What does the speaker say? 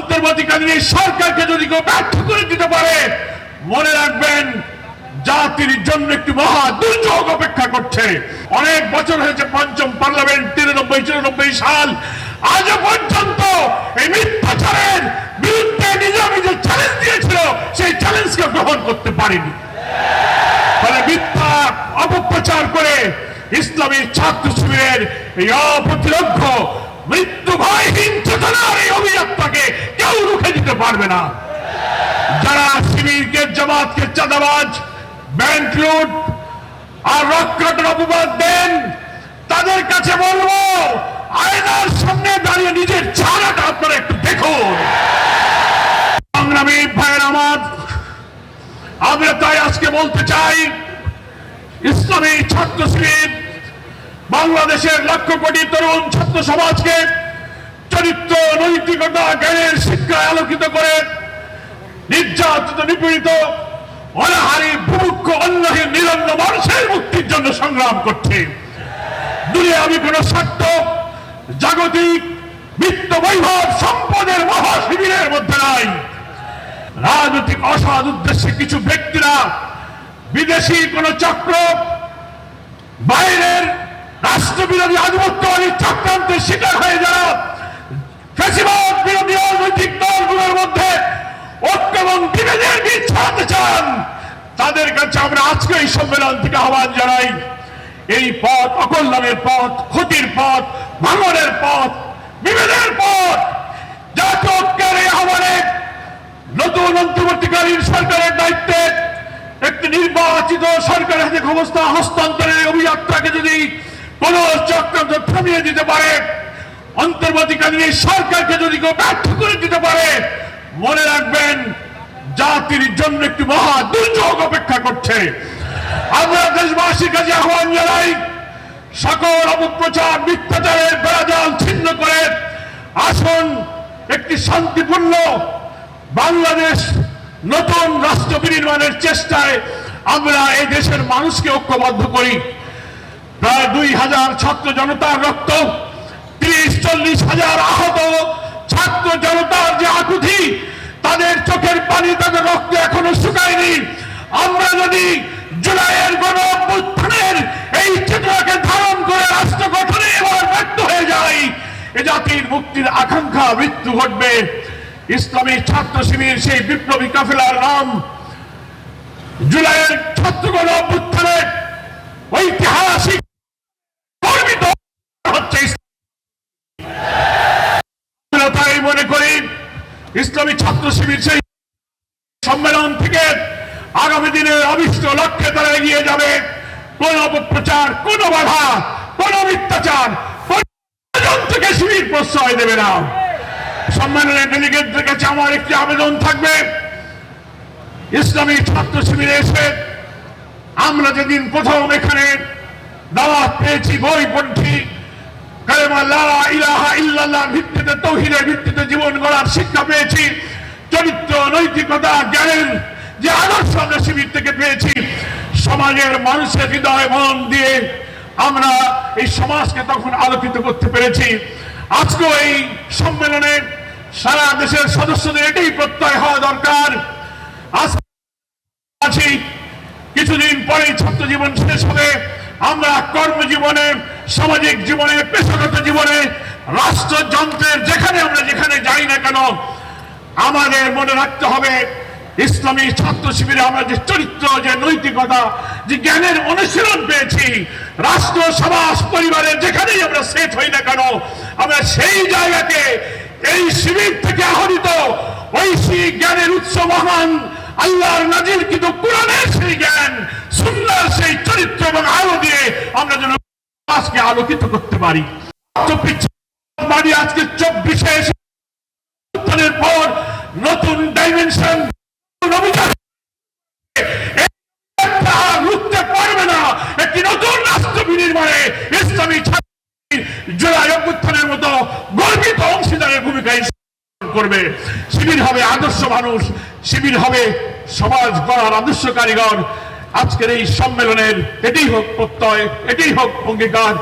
অন্তর্বর্তীকালীন সরকারকে যদি কেউ ব্যর্থ করে দিতে পারে, মনে রাখবেন, জাতির জন্য একটি মহা দুর্যোগ অপেক্ষা করছে। অনেক বছর হয়েছে পঞ্চম পার্লামেন্ট, তিরানব্বই, চুরানব্বই সাল। আজও পর্যন্ত এই মিথ্যাচারের বিরুদ্ধে নিজে নিজে চ্যালেঞ্জ দিয়েছিল, সেই চ্যালেঞ্জকে গ্রহণ করতে পারেনি। ফলে মিথ্যা অপপ্রচার করে ইসলামী ছাত্র শিবিরের এই অপ্রতিরোধ্য মৃত্যু ভয়হীন চেতনার এই অভিযাত্রাকে দিতে পারবে না। যারা শিবিরকে, জামাতকে চাঁদাবাজ, ব্যাংক লুট আর রক্ষাটের অপবাদ দেন, তাদের কাছে বলব, আয়নার সামনে দাঁড়িয়ে নিজের চেহারাটা আপনারা একটু দেখুন। সংগ্রামী ভাইয়ের আমার আমরা তাই আজকে বলতে চাই, ইসলামী ছাত্র শিবির, বাংলাদেশের লক্ষ কোটি তরুণ ছাত্র সমাজকে চরিত্র, নৈতিকতা, জ্ঞানের আলোকিত করে নির্যাতিত, নিপীড়িত, অনাহারী ভূমুক্ষ অন্যহীন নিরন্ন মানুষের মুক্তির জন্য সংগ্রাম করছে। দূরে আমি কোন স্বার্থ, জাগতিক বিত্ত বৈভব সম্পদের মহাশিবিরের মধ্যে নাই। রাজনৈতিক অসৎ উদ্দেশ্যে কিছু ব্যক্তিরা, বিদেশি কোন চক্র, বাইরের রাষ্ট্রবিরোধী আধিপত্যবাদী চক্রান্তের শিকার হয়ে যারা বিরোধী রাজনৈতিক দলগুলোর মধ্যে ঐক্য এবং বিভেদের বীজ ছড়াতে চান তাদের কাছে আমরা আজকে এই সম্মেলন থেকে আহ্বান জানাই। এই পথ অকল্যাণের পথ, ক্ষতির পথ, ভাঙনের পথ, বিভেদের পথ। জাতীয় ঐক্যের এই আহ্বানে নতুন অন্তর্বর্তীকালীন সরকারের দায়িত্বে একটি নির্বাচিত সরকারের হাতে ক্ষমতা হস্তান্তরের অভিযাত্রাকে যদি কোন চক্রান্ত থামিয়ে দিতে পারে, অন্তর্বর্তীকালীন সরকারকে যদি কেউ ব্যর্থ করে দিতে পারে, মনে রাখবেন জাতির জন্য একটি মহা দুর্যোগ অপেক্ষা করছে। আমরা দেশবাসীর কাছে আহ্বান জানাই, সকল অপপ্রচার, মিথ্যাচারের বেড়াজাল ছিন্ন করে আসুন একটি শান্তিপূর্ণ বাংলাদেশ নতুন রাষ্ট্র বিনির্মাণের চেষ্টায় আমরা এই দেশের মানুষকে ঐক্যবদ্ধ করি। প্রায় দুই হাজার ছাত্র জনতার রক্ত, তিরিশ, চল্লিশ হাজার আহত ছাত্র জনতার যে আকুতি তাদের চোখের পানি তাদের রক্ত এখনও শুকায়নি আমরা যদি জুলাইয়ের গণ এই চেতনাকে ধারণ করে রাষ্ট্র গঠনে এবার ব্যর্থ হয়ে যাই এ জাতির মুক্তির আকাঙ্ক্ষা মৃত্যু ঘটবে। ইসলামী ছাত্র শিবির সেই বিপ্লবী কাফেলার নাম জুলাইয়ের ছাত্রগণ অভ্যুত্থানের ঐতিহাসিক হচ্ছে তাই মনে করি, ইসলামী ছাত্র শিবির সেই সম্মেলন থেকে আগামী দিনের অভিষ্ট লক্ষ্যে তারা এগিয়ে যাবে। কোন অপপ্রচার কোন বাধা, কোন মিথ্যাচার থেকে শিবির প্রশ্রয় দেবে না। ডেলিগেটদের কাছে আমার একটি আবেদন থাকবে। ইসলামী ছাত্র শিবিরে এসে আমরা যেদিন প্রথম এখানে দাওয়াত পেয়েছি বই ইল্লাল্লাহ ভিত্তিতে তৌহিদের ভিত্তিতে জীবন গড়ার শিক্ষা পেয়েছি। চরিত্র, নৈতিকতা জ্ঞানের যে আদর্শ আমরা শিবির থেকে পেয়েছি, সমাজের মানুষের হৃদয় মন দিয়ে আমরা এই সমাজকে তখন আলোকিত করতে পেরেছি। আজকেও এই সম্মেলনে সারা দেশের সদস্যদের এটাই প্রত্যয় হওয়া দরকার। আছি, কিছুদিন পরে ছাত্র জীবন শেষ হবে। আমরা কর্মজীবনে, সামাজিক জীবনে, পেশাগত জীবনে, রাষ্ট্রযন্ত্রের যেখানে আমরা যেখানে যাই না কেন, আমাদের মনে রাখতে হবে ইসলামী ছাত্র শিবিরে আমরা যে চরিত্র, যে নৈতিকতা, যে জ্ঞানের অনুশীলন পেয়েছি, রাষ্ট্র, সমাজ, পরিবারের যেখানেই আমরা সেট হই না কেন, আমরা সেই জায়গাকে এই শিবির থেকে আহরিত ঐশী জ্ঞানের উৎস মহান, আল্লাহর নাজির কিন্তু কোরআনের সেই জ্ঞান, সুন্দর সেই চরিত্র এবং আলো দিয়ে আমরা যেন সমাজকে আলোকিত করতে পারি। আজকে চব্বিশে পর নতুন ডাইমেনশন রুখতে পারবে না একটি নতুন রাষ্ট্র বিনির্মাণে ইসলামী ছাত্র অভ্যুত্থানের মতো গর্বিত অংশীদারের ভূমিকা করবে শিবির হবে আদর্শ মানুষ শিবির হবে সমাজ গড়ার আদর্শ কারিগর আজকের এই সম্মেলনের এটাই হোক প্রত্যয়, এটাই হোক অঙ্গীকার।